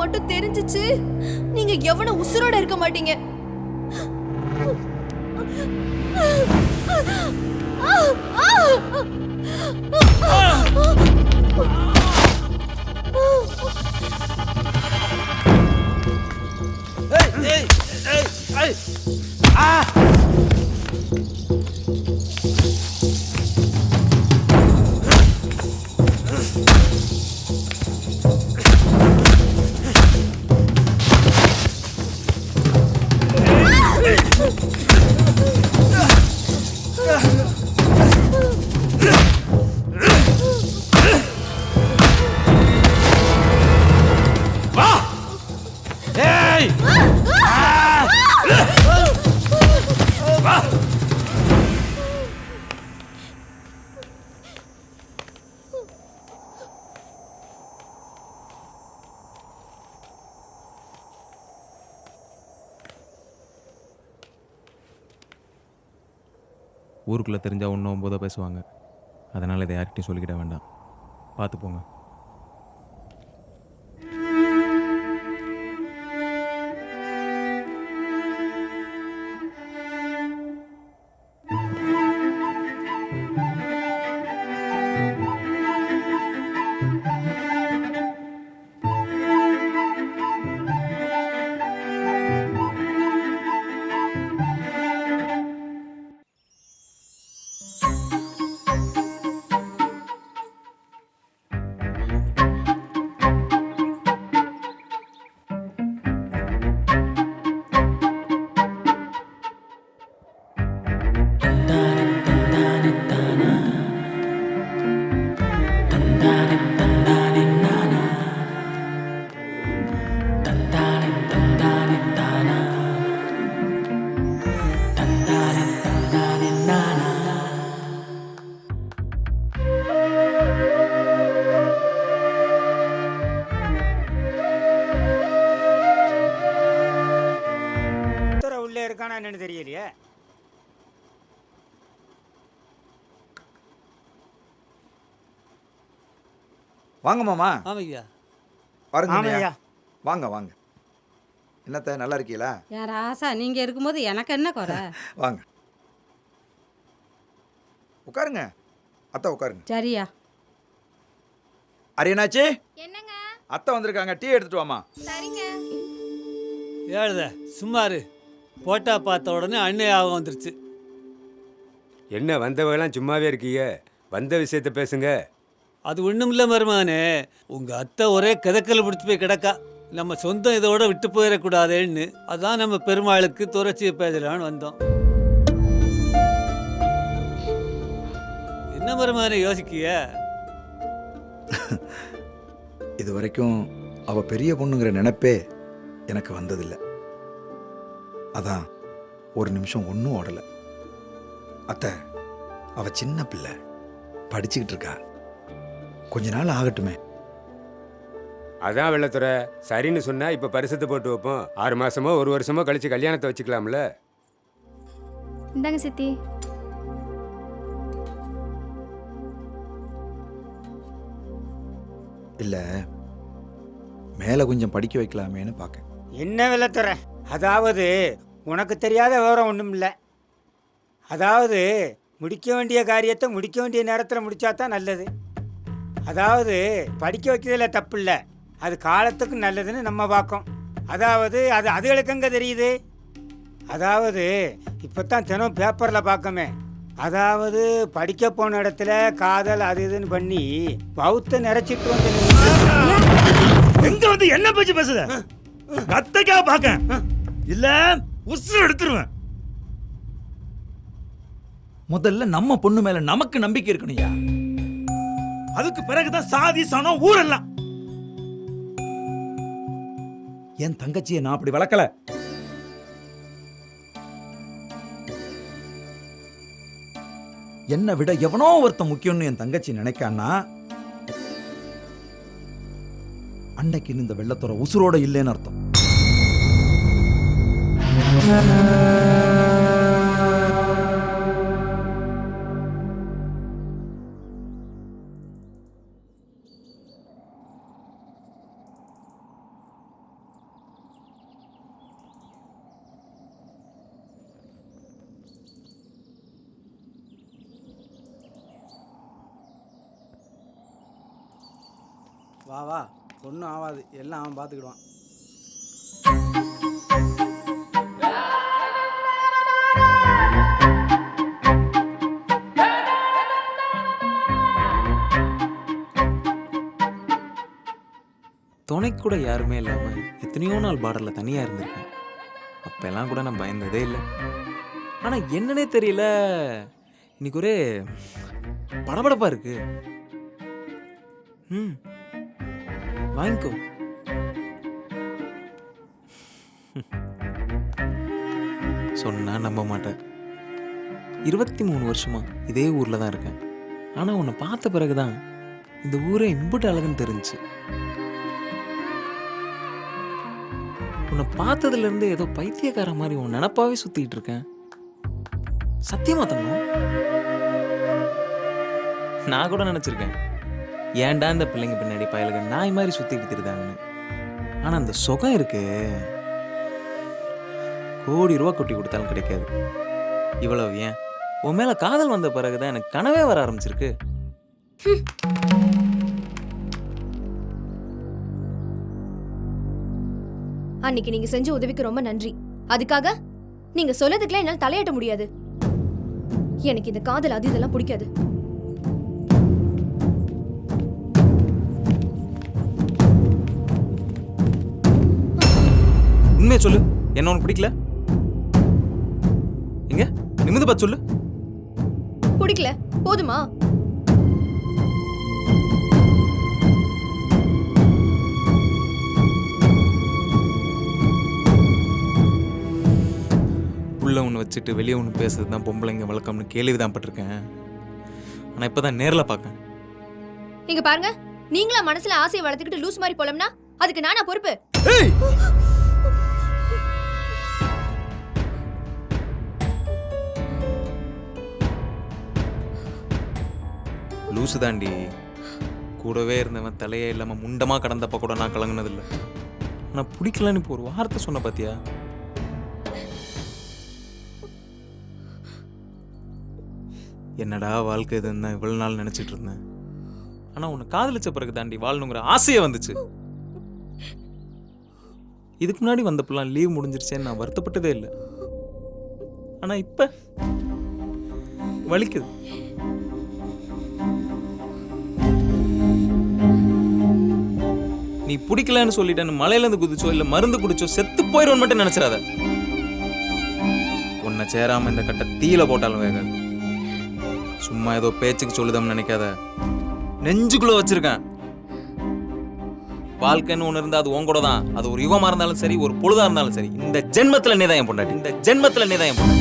மட்டும் தெரிஞ்சிச்சு. நீங்க எவன உசுரோட இருக்க மாட்டீங்க. ஏய் ஏய் ஏய் ஏய். ஆ. ஊருக்குள்ளே தெரிஞ்சால் ஒன்றும் ஒம்போதோ பேசுவாங்க. அதனால் இதை யார்கிட்டையும் சொல்லிக்கிட வேண்டாம். பார்த்து போங்க. என்னன்னு தெரியலையே. வாங்க மாமா. ஆமையா ஐயா. வாங்க வாங்க. என்னத்த நல்லா இருக்கீங்களா யார் ஆசா நீங்க இருக்கும்போது எனக்கு என்ன குறை? வாங்க. உட்காருங்க. அத்தை உட்காருங்க. சரியா. அரியனாச்சி என்னங்க? அத்தை வந்திருக்காங்க. டீ எடுத்துட்டு வாமா. சரிங்க. ஏழுத சும்மாரு போட்டா பார்த்த உடனே அண்ணே ஆகும் வந்துருச்சு. என்ன வந்தவங்கலாம் சும்மாவே இருக்கீங்க? வந்த விஷயத்த பேசுங்க. அது ஒன்றும் இல்லை மருமகனே. உங்கள் அத்தை ஒரே கிதக்கல் பிடிச்சி போய் கிடக்கா. நம்ம சொந்தம் இதோட விட்டு போயிடக்கூடாதேன்னு. அதான் நம்ம பெருமாளுக்கு துறைச்சியை பேசலான்னு வந்தோம். என்ன மருமகனே யோசிக்கிய? இது வரைக்கும் அவ பெரிய பொண்ணுங்கிற நினைப்பே எனக்கு வந்ததில்லை. அதான் ஒரு நிமிஷம் ஒன்றும் ஓடலை. அத்தை அவ சின்ன பிள்ளை. படிச்சுக்கிட்டு இருக்கா. கொஞ்ச நாள் ஆகட்டுமே. அதான் வெள்ளத்துறை. சரின்னு சொன்னா இப்ப பரிசத்தை போட்டு வைப்போம். ஆறு மாசமோ ஒரு வருஷமோ கழிச்சு கல்யாணத்தை வச்சுக்கலாம்ல? இந்தாங்க சித்தி. இல்லை மேலே கொஞ்சம் படிக்க வைக்கலாமேன்னு பார்க்க என்ன வெள்ளத்துற? அதாவது உனக்கு தெரியாத விவரம் ஒன்றும் இல்லை. அதாவது முடிக்க வேண்டிய காரியத்தை முடிக்க வேண்டிய நேரத்தில் முடிச்சா தான் நல்லது. அதாவது படிக்க வைக்கிறதுல தப்பு இல்லை. அது காலத்துக்கு நல்லதுன்னு நம்ம பார்க்கோம். அதாவது அது அதுகளுக்கு எங்கே தெரியுது? அதாவது இப்போ தான் தினம் பேப்பரில் பார்க்கமே. அதாவது படிக்க போன இடத்துல காதல் அது இதுன்னு பண்ணி பௌத்த நிறைச்சிட்டு வந்து எங்க வந்து என்ன பேச்சு பேசுத? அத்தைக்கா பாக்க இல்ல உசுறு எடுத்துருவேன். முதல்ல நம்ம பொண்ணு மேல நமக்கு நம்பிக்கை இருக்கணும்யா அதுக்கு பிறகுதான் சாதி சனம் ஊரெல்லாம். என் தங்கச்சியை நான் அப்படி வளர்க்கல. என்னை விட எவனோ ஒருத்தன் முக்கியம்னு என் தங்கச்சி நினைக்கான்னா அன்னைக்கு இந்த வெள்ளத்தோட உசுரோட இல்லைன்னு அர்த்தம். வா வா. ஒன்றும் ஆகாது எல்லாம் அவன் பார்த்துக்கிடுவான். கூட யாருமே இல்லாமல் எத்தனையோ நாள் பார்டரில் தனியாக இருந்திருக்கேன். அப்போல்லாம் கூட நான் பயந்ததே இல்லை. ஆனால் என்னன்னே தெரியல. இன்னைக்கு ஒரே படபடப்பாக இருக்கு. ம். வாங்கிக்கோ. சொன்னா நம்ப மாட்டேன். இருபத்தி மூணு வருஷமா இதே ஊரில் தான் இருக்கேன். ஆனால் உன்னை பார்த்த பிறகு தான் இந்த ஊரே இம்புட்டு அழகுன்னு தெரிஞ்சுச்சு. உன்னை பார்த்ததுலேருந்து ஏதோ பைத்தியக்கார மாதிரி உன் நினப்பாவே சுற்றிட்டு இருக்கேன். சத்தியமா தங்கம்? நான் கூட நினச்சிருக்கேன். ஏன்டா இந்த பிள்ளைங்க பின்னாடி பயலுக்கு நாய் மாதிரி சுற்றிக்கிட்டு இருந்தாங்கன்னு ஆனால் அந்த சுகம் இருக்கு. கோடி ரூபா கொட்டி கொடுத்தாலும் கிடைக்காது. இவ்வளவு ஏன்? உன் மேலே காதல் வந்த பிறகுதான் எனக்கு கனவே வர ஆரம்பிச்சிருக்கு. அன்னைக்கு நீங்க செஞ்ச உதவிக்கு ரொம்ப நன்றி. அதுக்காக நீங்க சொல்லதுக்குலாம் என்னால தலையாட்ட முடியாது. எனக்கு இந்த காதல் அது இதெல்லாம் பிடிக்காது. உண்மையை சொல்லு. என்ன உனக்கு பிடிக்கல? எங்க? நிமிந்து பார்த்து சொல்லு. பிடிக்கல. போதுமா? உள்ள ஒன்று வச்சுட்டு வெளியே ஒன்று பேசுறது தான் பொம்பளைங்க வழக்கம்னு கேள்விதான் பட்டிருக்கேன். ஆனால் இப்போ தான் நேரில் பார்க்கேன் இங்க பாருங்க நீங்களா மனசுல ஆசையை வளர்த்துக்கிட்டு லூஸ் மாதிரி போலம்னா அதுக்கு நானா பொறுப்பு? லூசு தாண்டி கூடவே இருந்தவன் தலையே இல்லாமல் முண்டமாக கடந்தப்ப கூட நான் கலங்கினதில்லை. ஆனால் பிடிக்கலன்னு இப்போ ஒரு வார்த்தை சொன்ன பாத்தியா? என்னடா வாழ்க்கை இதுன்னு தான் இவ்வளோ நாள் நினச்சிட்டு இருந்தேன். ஆனால் உன்னை காதலிச்ச பிறகு தாண்டி வாழணுங்கிற ஆசையே வந்துச்சு. இதுக்கு முன்னாடி வந்தப்பெல்லாம் லீவ் முடிஞ்சிருச்சேன்னு நான் வருத்தப்பட்டதே இல்லை. ஆனால் இப்போ வலிக்குது. நீ பிடிக்கலன்னு சொல்லிட்டேன்னு மலையிலேருந்து குதிச்சோ இல்லை மருந்து குடிச்சோ செத்து போயிடுவோன்னு மட்டும் நினச்சிடாத. உன்னை சேராமல் இந்த கட்டை தீயில போட்டாலும் வேகாது. சும்மா ஏதோ பேச்சுக்கு சொல்லுதம்னு நினைக்காத. நெஞ்சுக்குள்ள வச்சிருக்கேன். வாழ்க்கைன்னு ஒன்று இருந்தால் அது உன் கூட தான். அது ஒரு யுகமாக இருந்தாலும் சரி ஒரு பொழுதாக இருந்தாலும் சரி. இந்த ஜென்மத்தில் நீதான் என் பொண்டாட்டி. இந்த ஜென்மத்தில் நீதான் என் பொண்டாட்டி.